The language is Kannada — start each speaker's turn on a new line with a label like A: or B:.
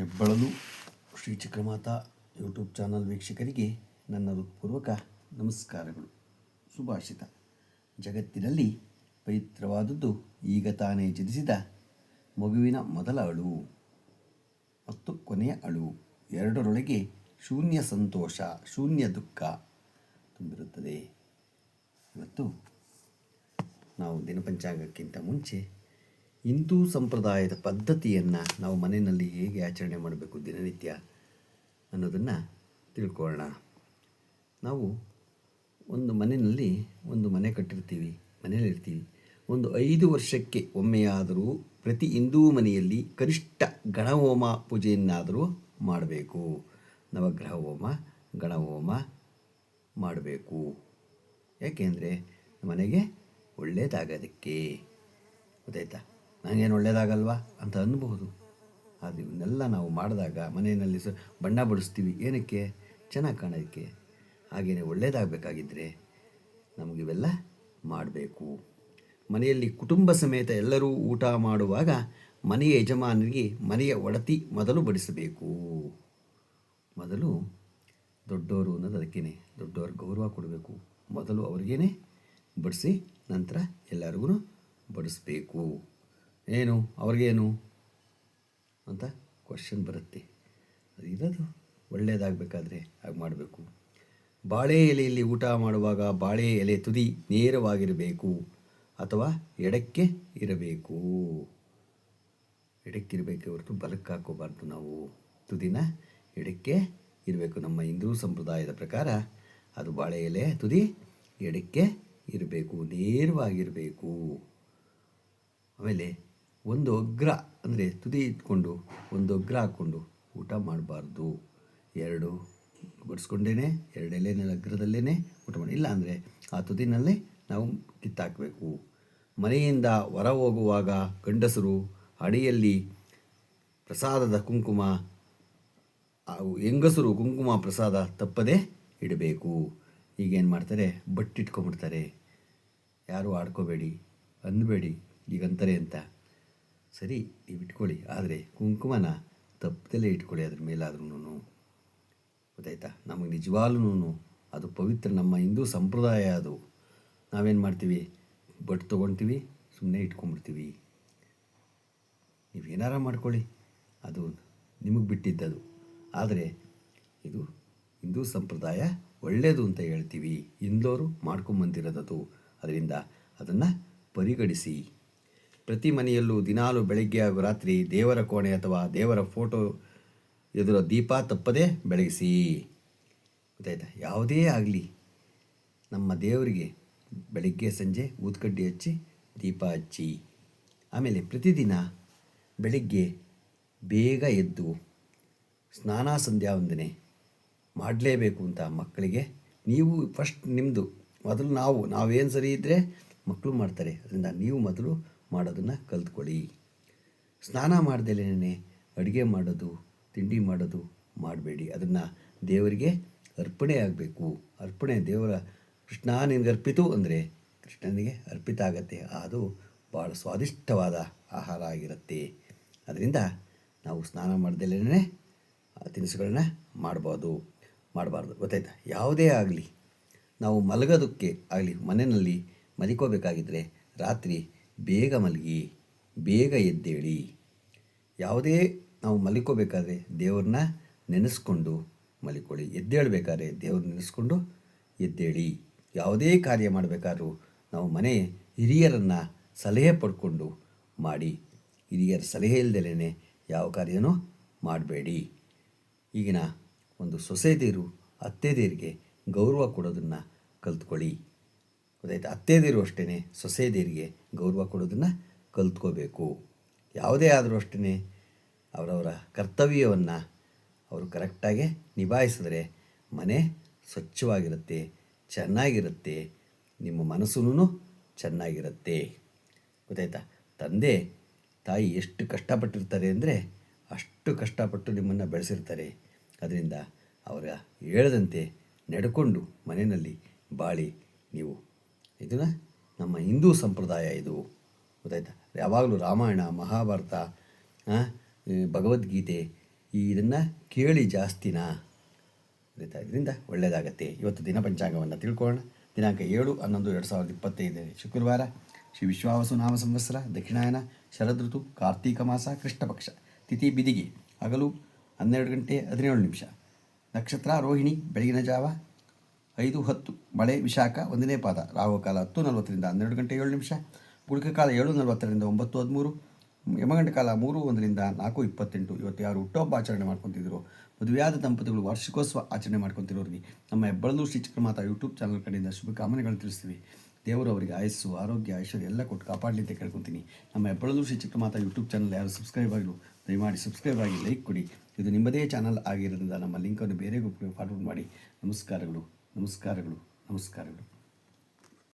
A: ಹೆಬ್ಬಳಲು ಶ್ರೀ ಚಕ್ರಮಾತಾ ಯೂಟ್ಯೂಬ್ ಚಾನಲ್ ವೀಕ್ಷಕರಿಗೆ ನನ್ನ ಹೃತ್ಪೂರ್ವಕ ನಮಸ್ಕಾರಗಳು. ಸುಭಾಷಿತ. ಜಗತ್ತಿನಲ್ಲಿ ಪವಿತ್ರವಾದದ್ದು ಈಗ ತಾನೇ ಜನಿಸಿದ ಮಗುವಿನ ಮೊದಲ ಅಳು ಮತ್ತು ಕೊನೆಯ ಅಳು ಎರಡರೊಳಗೆ ಶೂನ್ಯ ಸಂತೋಷ, ಶೂನ್ಯ ದುಃಖ ತುಂಬಿರುತ್ತದೆ. ಇವತ್ತು ನಾವು ದಿನಪಂಚಾಂಗಕ್ಕಿಂತ ಮುಂಚೆ ಹಿಂದೂ ಸಂಪ್ರದಾಯದ ಪದ್ಧತಿಯನ್ನು ನಾವು ಮನೆಯಲ್ಲಿ ಹೇಗೆ ಆಚರಣೆ ಮಾಡಬೇಕು ದಿನನಿತ್ಯ ಅನ್ನೋದನ್ನು ತಿಳ್ಕೊಳ್ಳೋಣ. ನಾವು ಒಂದು ಮನೆಯಲ್ಲಿ ಒಂದು ಮನೆ ಕಟ್ಟಿರ್ತೀವಿ ಮನೆಯಲ್ಲಿರ್ತೀವಿ ಒಂದು ಐದು ವರ್ಷಕ್ಕೆ ಒಮ್ಮೆಯಾದರೂ ಪ್ರತಿ ಹಿಂದೂ ಮನೆಯಲ್ಲಿ ಕನಿಷ್ಠ ಗಣಹೋಮ ಪೂಜೆಯನ್ನಾದರೂ ಮಾಡಬೇಕು. ನವಗ್ರಹ ಹೋಮ ಗಣಹೋಮ ಮಾಡಬೇಕು. ಯಾಕೆಂದರೆ ಮನೆಗೆ ಒಳ್ಳೆಯದಾಗೋದಕ್ಕೆ ಗೊತ್ತಾಯ್ತಾ? ನನಗೇನು ಒಳ್ಳೆಯದಾಗಲ್ವಾ ಅಂತ ಅನ್ಬಹುದು. ಆದರೆ ಇವನ್ನೆಲ್ಲ ನಾವು ಮಾಡಿದಾಗ ಮನೆಯಲ್ಲಿ ಸ ಬಣ್ಣ ಬಡಿಸ್ತೀವಿ. ಏನಕ್ಕೆ? ಚೆನ್ನಾಗಿ ಕಾಣೋದಕ್ಕೆ. ಹಾಗೆಯೇ ಒಳ್ಳೆಯದಾಗಬೇಕಾಗಿದ್ದರೆ ನಮಗಿವೆಲ್ಲ ಮಾಡಬೇಕು. ಮನೆಯಲ್ಲಿ ಕುಟುಂಬ ಸಮೇತ ಎಲ್ಲರೂ ಊಟ ಮಾಡುವಾಗ ಮನೆಯ ಯಜಮಾನರಿಗೆ ಮನೆಯ ಒಡತಿ ಮೊದಲು ಬಡಿಸಬೇಕು. ಮೊದಲು ದೊಡ್ಡವರು ಅನ್ನೋದು ಅದಕ್ಕೇ ದೊಡ್ಡವ್ರಿಗೆ ಗೌರವ ಕೊಡಬೇಕು. ಮೊದಲು ಅವ್ರಿಗೇ ಬಡಿಸಿ ನಂತರ ಎಲ್ಲರಿಗೂ ಬಡಿಸ್ಬೇಕು. ಏನು? ಅವ್ರಿಗೇನು? ಅಂತ ಕ್ವಶನ್ ಬರುತ್ತೆ. ಅದು ಇರೋದು. ಒಳ್ಳೆಯದಾಗಬೇಕಾದ್ರೆ ಹಾಗೆ ಮಾಡಬೇಕು. ಬಾಳೆ ಎಲೆಯಲ್ಲಿ ಊಟ ಮಾಡುವಾಗ ಬಾಳೆ ಎಲೆ ತುದಿ ನೇರವಾಗಿರಬೇಕು ಅಥವಾ ಎಡಕ್ಕೆ ಇರಬೇಕು. ಎಡಕ್ಕಿರಬೇಕು ಹೊರತು ಬಲಕ್ಕೆ ಹಾಕೋಬಾರ್ದು ನಾವು. ತುದಿನ ಎಡಕ್ಕೆ ಇರಬೇಕು. ನಮ್ಮ ಹಿಂದೂ ಸಂಪ್ರದಾಯದ ಪ್ರಕಾರ ಅದು ಬಾಳೆ ಎಲೆ ತುದಿ ಎಡಕ್ಕೆ ಇರಬೇಕು. ನೇರವಾಗಿರಬೇಕು. ಆಮೇಲೆ ಒಂದು ಅಗ್ರ ಅಂದರೆ ತುದಿ ಇಟ್ಕೊಂಡು, ಒಂದು ಅಗ್ರ ಹಾಕ್ಕೊಂಡು ಊಟ ಮಾಡಬಾರ್ದು. ಎರಡು ಬಡಿಸ್ಕೊಂಡೇ ಎರಡು ಎಲೆನ ಅಗ್ರದಲ್ಲೇ ಊಟ ಮಾಡಿ. ಇಲ್ಲ ಅಂದರೆ ಆ ತುದಿನಲ್ಲೇ ನಾವು ಕಿತ್ತಾಕಬೇಕು. ಮನೆಯಿಂದ ಹೊರ ಹೋಗುವಾಗ ಗಂಡಸರು ಅಡಿಯಲ್ಲಿ ಪ್ರಸಾದದ ಕುಂಕುಮ ಹಾಗೂ ಹೆಂಗಸರು ಕುಂಕುಮ ಪ್ರಸಾದ ತಪ್ಪದೇ ಇಡಬೇಕು. ಈಗೇನು ಮಾಡ್ತಾರೆ? ಬಟ್ಟಿಟ್ಕೊಂಬಿಡ್ತಾರೆ ಯಾರೂ ಆಡ್ಕೋಬೇಡಿ ಅಂದಬೇಡಿ ಈಗ ಅಂತಾರೆ ಅಂತ. ಸರಿ, ನೀವು ಇಟ್ಕೊಳ್ಳಿ. ಆದರೆ ಕುಂಕುಮನ ತಪ್ಪದಲ್ಲೇ ಇಟ್ಕೊಳ್ಳಿ ಅದ್ರ ಮೇಲಾದ್ರೂ ಗೊತ್ತಾಯ್ತಾ? ನಮಗೆ ನಿಜವಾಗ್ಲೂ ಅದು ಪವಿತ್ರ ನಮ್ಮ ಹಿಂದೂ ಸಂಪ್ರದಾಯ ಅದು. ನಾವೇನು ಮಾಡ್ತೀವಿ? ಬಟ್ ತೊಗೊಳ್ತೀವಿ ಸುಮ್ಮನೆ ಇಟ್ಕೊಂಡ್ಬಿಡ್ತೀವಿ. ನೀವು ಏನಾರ ಮಾಡ್ಕೊಳ್ಳಿ. ಅದು ನಿಮಗೆ ಬಿಟ್ಟಿದ್ದದು. ಆದರೆ ಇದು ಹಿಂದೂ ಸಂಪ್ರದಾಯ ಒಳ್ಳೆಯದು ಅಂತ ಹೇಳ್ತೀವಿ. ಹಿಂದೋರು ಮಾಡ್ಕೊಂಬಂದಿರೋದದು. ಅದರಿಂದ ಅದನ್ನು ಪರಿಗಣಿಸಿ. ಪ್ರತಿ ಮನೆಯಲ್ಲೂ ದಿನಾಲು ಬೆಳಗ್ಗೆ ಹಾಗೂ ರಾತ್ರಿ ದೇವರ ಕೋಣೆ ಅಥವಾ ದೇವರ ಫೋಟೋ ಎದುರ ದೀಪ ತಪ್ಪದೇ ಬೆಳಗಿಸಿ. ಗೊತ್ತಾಯ್ತಾ? ಯಾವುದೇ ಆಗಲಿ ನಮ್ಮ ದೇವರಿಗೆ ಬೆಳಗ್ಗೆ, ಸಂಜೆ ಊದ್ಕಡ್ಡಿ ಹಚ್ಚಿ, ದೀಪ ಹಚ್ಚಿ. ಆಮೇಲೆ ಪ್ರತಿದಿನ ಬೆಳಗ್ಗೆ ಬೇಗ ಎದ್ದು ಸ್ನಾನ ಸಂಧ್ಯಾ ವಂದನೆ ಮಾಡಲೇಬೇಕು ಅಂತ ಮಕ್ಕಳಿಗೆ. ನೀವು ಫಸ್ಟ್ ನಿಮ್ಮದು ಮೊದಲು ನಾವು, ನಾವೇನು ಸರಿ ಇದ್ದರೆ ಮಕ್ಕಳು ಮಾಡ್ತಾರೆ. ಅದರಿಂದ ನೀವು ಮೊದಲು ಮಾಡೋದನ್ನು ಕಲ್ತ್ಕೊಳ್ಳಿ. ಸ್ನಾನ ಮಾಡ್ದಲೇ ಅಡುಗೆ ಮಾಡೋದು, ತಿಂಡಿ ಮಾಡೋದು ಮಾಡಬೇಡಿ. ಅದನ್ನು ದೇವರಿಗೆ ಅರ್ಪಣೆ ಆಗಬೇಕು. ಅರ್ಪಣೆ ದೇವರ ಕೃಷ್ಣ ನಿನಗೆ ಅರ್ಪಿತು ಅಂದರೆ ಕೃಷ್ಣನಿಗೆ ಅರ್ಪಿತ ಆಗತ್ತೆ. ಅದು ಭಾಳ ಸ್ವಾದಿಷ್ಟವಾದ ಆಹಾರ ಆಗಿರುತ್ತೆ. ಅದರಿಂದ ನಾವು ಸ್ನಾನ ಮಾಡ್ದಲೇ ತಿನಿಸುಗಳನ್ನ ಮಾಡ್ಬೋದು. ಮಾಡಬಾರ್ದು. ಗೊತ್ತಾಯ್ತಾ? ಯಾವುದೇ ಆಗಲಿ. ನಾವು ಮಲಗೋದಕ್ಕೆ ಆಗಲಿ, ಮನೆಯಲ್ಲಿ ಮಲಿಕೋಬೇಕಾಗಿದ್ದರೆ ರಾತ್ರಿ ಬೇಗ ಮಲಗಿ, ಬೇಗ ಎದ್ದೇಳಿ. ಯಾವುದೇ ನಾವು ಮಲಿಕೋಬೇಕಾದ್ರೆ ದೇವ್ರನ್ನ ನೆನೆಸ್ಕೊಂಡು ಮಲಿಕೊಳ್ಳಿ. ಎದ್ದೇಳಬೇಕಾದ್ರೆ ದೇವ್ರನ್ನ ನೆನೆಸ್ಕೊಂಡು ಎದ್ದೇಳಿ. ಯಾವುದೇ ಕಾರ್ಯ ಮಾಡಬೇಕಾದ್ರೂ ನಾವು ಮನೆ ಹಿರಿಯರನ್ನು ಸಲಹೆ ಪಡ್ಕೊಂಡು ಮಾಡಿ. ಹಿರಿಯರ ಸಲಹೆ ಇಲ್ಲದೇನೆ ಯಾವ ಕಾರ್ಯನೂ ಮಾಡಬೇಡಿ. ಈಗಿನ ಒಂದು ಸೊಸೆದೇರು, ಅತ್ತೆದೇರಿಗೆ ಗೌರವ ಕೊಡೋದನ್ನು ಕಲ್ತ್ಕೊಳ್ಳಿ. ಗೊತ್ತಾಯ್ತು ಅತ್ತೆದಿರು ಅಷ್ಟೇ ಸೊಸೆದೇರಿಗೆ ಗೌರವ ಕೊಡೋದನ್ನು ಕಲ್ತ್ಕೋಬೇಕು. ಯಾವುದೇ ಆದರೂ ಅಷ್ಟೇ ಅವರವರ ಕರ್ತವ್ಯವನ್ನು ಅವರು ಕರೆಕ್ಟಾಗಿ ನಿಭಾಯಿಸಿದ್ರೆ ಮನೆ ಸ್ವಚ್ಛವಾಗಿರುತ್ತೆ, ಚೆನ್ನಾಗಿರುತ್ತೆ, ನಿಮ್ಮ ಮನಸ್ಸೂ ಚೆನ್ನಾಗಿರುತ್ತೆ. ಗೊತ್ತಾಯ್ತಾ? ತಂದೆ, ತಾಯಿ ಎಷ್ಟು ಕಷ್ಟಪಟ್ಟಿರ್ತಾರೆ ಅಂದರೆ ಅಷ್ಟು ಕಷ್ಟಪಟ್ಟು ನಿಮ್ಮನ್ನು ಬೆಳೆಸಿರ್ತಾರೆ. ಅದರಿಂದ ಅವರ ಹೇಳದಂತೆ ನಡ್ಕೊಂಡು ಮನೆಯಲ್ಲಿ ಬಾಳಿ, ನೀವು ಇದನ್ನು ನಮ್ಮ ಹಿಂದೂ ಸಂಪ್ರದಾಯ ಇದು. ಗೊತ್ತಾಯ್ತಾ? ಯಾವಾಗಲೂ ರಾಮಾಯಣ, ಮಹಾಭಾರತ ಭಗವದ್ಗೀತೆ, ಇದನ್ನು ಕೇಳಿ ಜಾಸ್ತಿನಾ. ಆಯ್ತಾ ಇದರಿಂದ ಒಳ್ಳೆಯದಾಗತ್ತೆ ಇವತ್ತು ದಿನ ಪಂಚಾಂಗವನ್ನು ತಿಳ್ಕೊಳ್ಳೋಣ. ದಿನಾಂಕ ಏಳು, ಹನ್ನೊಂದು, ಎರಡು ಸಾವಿರದ ಇಪ್ಪತ್ತೈದು. ಶುಕ್ರವಾರ. ಶ್ರೀ ವಿಶ್ವಾವಸು ನಾಮ ಸಂವತ್ಸರ, ದಕ್ಷಿಣಾಯನ ಋತು ಕಾರ್ತೀಕ ಮಾಸ ಕೃಷ್ಣ ಪಕ್ಷ ತಿಥಿ ಬಿದಿಗೆ, ಹಗಲು ಹನ್ನೆರಡು ಗಂಟೆ ಹದಿನೇಳು ನಿಮಿಷ. ನಕ್ಷತ್ರ ರೋಹಿಣಿ, ಬೆಳಗಿನ ಜಾವ ಐದು ಹತ್ತು ಮಳೆ, ವಿಶಾಖ, ಒಂದನೇ ಪಾದ ರಾಹುಕಾಲ ಹತ್ತು ನಲವತ್ತರಿಂದ ಹನ್ನೆರಡು ಗಂಟೆ ಏಳು ನಿಮಿಷ ಕಾಲ ಏಳು ನಲವತ್ತರಿಂದ ಒಂಬತ್ತು ಹದಿಮೂರು, ಯಮಗಂಡ ಕಾಲ ಮೂರು ಒಂದರಿಂದ ನಾಲ್ಕು ಇಪ್ಪತ್ತೆಂಟು ಇವತ್ತು ಯಾರು ಹುಟ್ಟುಹಬ್ಬ ಆಚರಣೆ ಮಾಡ್ಕೊತಿದ್ರು. ಮದುವೆಯಾದ ದಂಪತಿಗಳು ವಾರ್ಷಿಕೋತ್ಸವ ಆಚರಣೆ ಮಾಡ್ಕೊತಿರೋರಿಗೆ ನಮ್ಮ ಹೆಬ್ಬಳಲು ಶ್ರೀ ಚಕ್ರಮಾತಾ ಯೂಟ್ಯೂಬ್ ಚಾನಲ್ ಕಡೆಯಿಂದ ಶುಭಕಾಮನೆಗಳು ತಿಳಿಸ್ತೀವಿ. ದೇವರು ಅವರಿಗೆ ಆಯಸ್ಸು, ಆರೋಗ್ಯ, ಐಶ್ವರ್ಯ ಎಲ್ಲ ಕೊಟ್ಟು ಕಾಪಾಡಲಿ ಅಂತ ಕೇಳ್ಕೊತೀನಿ. ನಮ್ಮ ಹೆಬ್ಬಳಲು ಶ್ರೀ ಚಕ್ರಮಾತಾ ಯೂಟ್ಯೂಬ್ ಚಾನಲ್ ಯಾರು ಸಬ್ಸ್ಕ್ರೈಬ್ ಆಗಿಲ್ಲ, ದಯಮಾಡಿ ಸಬ್ಸ್ಕ್ರೈಬ್ ಆಗಿ ಲೈಕ್ ಕೊಡಿ. ಇದು ನಿಮ್ಮದೇ ಚಾನಲ್ ಆಗಿರೋದ್ರಿಂದ ನಮ್ಮ ಲಿಂಕನ್ನು ಬೇರೆ ಗ್ರೂಪ್ಗೆ ಫಾರ್ವರ್ಡ್ ಮಾಡಿ. ನಮಸ್ಕಾರಗಳು. ನಮಸ್ಕಾರಗಳು ನಮಸ್ಕಾರಗಳು